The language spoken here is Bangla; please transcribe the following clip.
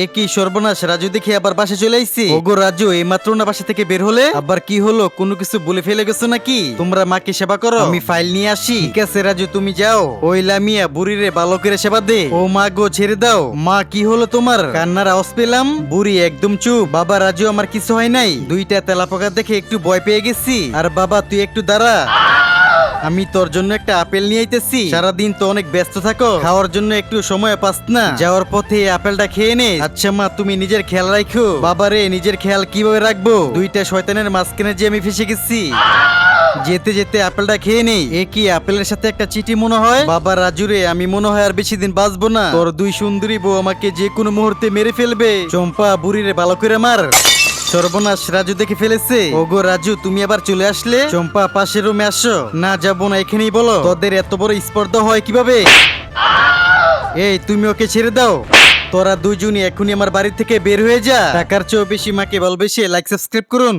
এ কি সর্বনাশ? রাজু দেখে আবার বাসে চলে আইছি। ওগো রাজু, এই মাত্র না বাসা থেকে বের হলে? আবার কি হলো? কোনো কিছু বলে ফেলে গেছো নাকি? তোমরা মাকে সেবা করো। আমি ফাইল নিয়ে আসি। ঠিক আছে রাজু, তুমি যাও। ওই লামিয়া বুড়ি রে বালকের সেবা দে। ও মা গো, ছেড়ে দাও। মা, কি হলো তোমার? কান্নার আওয়াজ পেলাম। বুড়ি, একদম চুপ। বাবা, রাজু, আমার কিছু হয় নাই। দুইটা তেলাপোকা দেখে একটু ভয় পেয়ে গেছি। আর বাবা, তুই একটু দাঁড়া। আমি তোর জন্য একটা আপেল নিয়ে আইতেছি। সারাদিন তো অনেক ব্যস্ত থাকো, খাওয়ার জন্য একটু সময় পাস না। যাওয়ার পথে আপেলটা খেয়ে নে। আচ্ছা মা, তুমি নিজের খেয়াল রাখো বাবারে, নিজের খেয়াল কীভাবে রাখব? দুইটা শয়তানের মাঝখানে যে আমি ফেসে গেছি। যেতে যেতে আপেলটা খেয়ে নেই। এ কি আপেলের সাথে একটা চিঠি মনে হয়? বাবা রাজুরে আমি মনে হয় আর বেশি দিন বাঁচবো না। তোর দুই সুন্দরী বউ আমাকে যে কোনো মুহূর্তে মেরে ফেলবে। চম্পা, বুড়িরে ভালো করে মার। সর্বনাশ রাজু দেখে ফেলেছে। ওগো রাজু, তুমি আবার চলে আসলে? চম্পা, পাশের রুমে আসো। না, যাব না, এখানেই বলো। তোদের এত বড় স্পর্ধা হয় কীভাবে? এই, তুমি ওকে ছেড়ে দাও। তোরা দুজনই এখনই আমার বাড়ি থেকে বের হয়ে যা। টাকার চেয়েও বেশি, মাকে বলবে সে লাইক সাবস্ক্রাইব করুন।